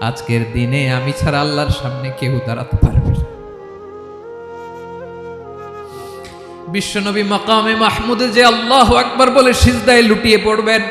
আজকের দিনে আমি ছাড়া আল্লাহর সামনে কেউ দাঁড়াতে পারবে বিশ্বনবী মাকামে মাহমুদে যে আল্লাহ আকবার বলে সিজদায় লুটিয়ে পড়বেন।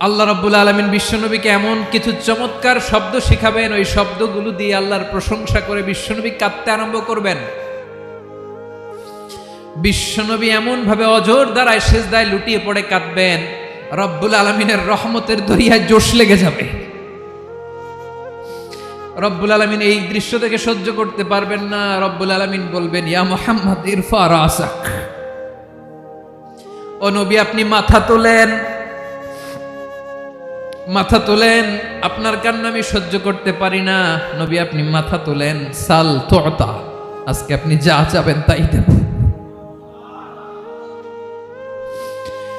আল্লাহ রাব্বুল আলমিন বিশ্বনবীকে এমন কিছু চমৎকার শব্দ শিখাবেন, ওই শব্দগুলো দিয়ে আল্লাহর প্রশংসা করে বিশ্বনবী কাঁদতে আরম্ভ করবেন। বিশ্বনবী এমন ভাবে অজোর দ্বারায় সেজদায় লুটিয়ে পড়ে কাঁদবেন। রব্বুল আলমিনের রহমতের দরিয়ায় জোশ লেগে যাবে। রব্বুল আলমিন এই দৃশ্য থেকে সহ্য করতে পারবেন না। রব্বুল আলমিন বলবেন, ইয়া মোহাম্মদ, ইরফা রাসাক। ও নবী, আপনি মাথা তোলেন। মাথা তোলেন, আপনার কান্না আমি সহ্য করতে পারি না। নবী, আপনি মাথা তোলেন। সাল তোতা আজকে আপনি যা চাবেন তাই দেব।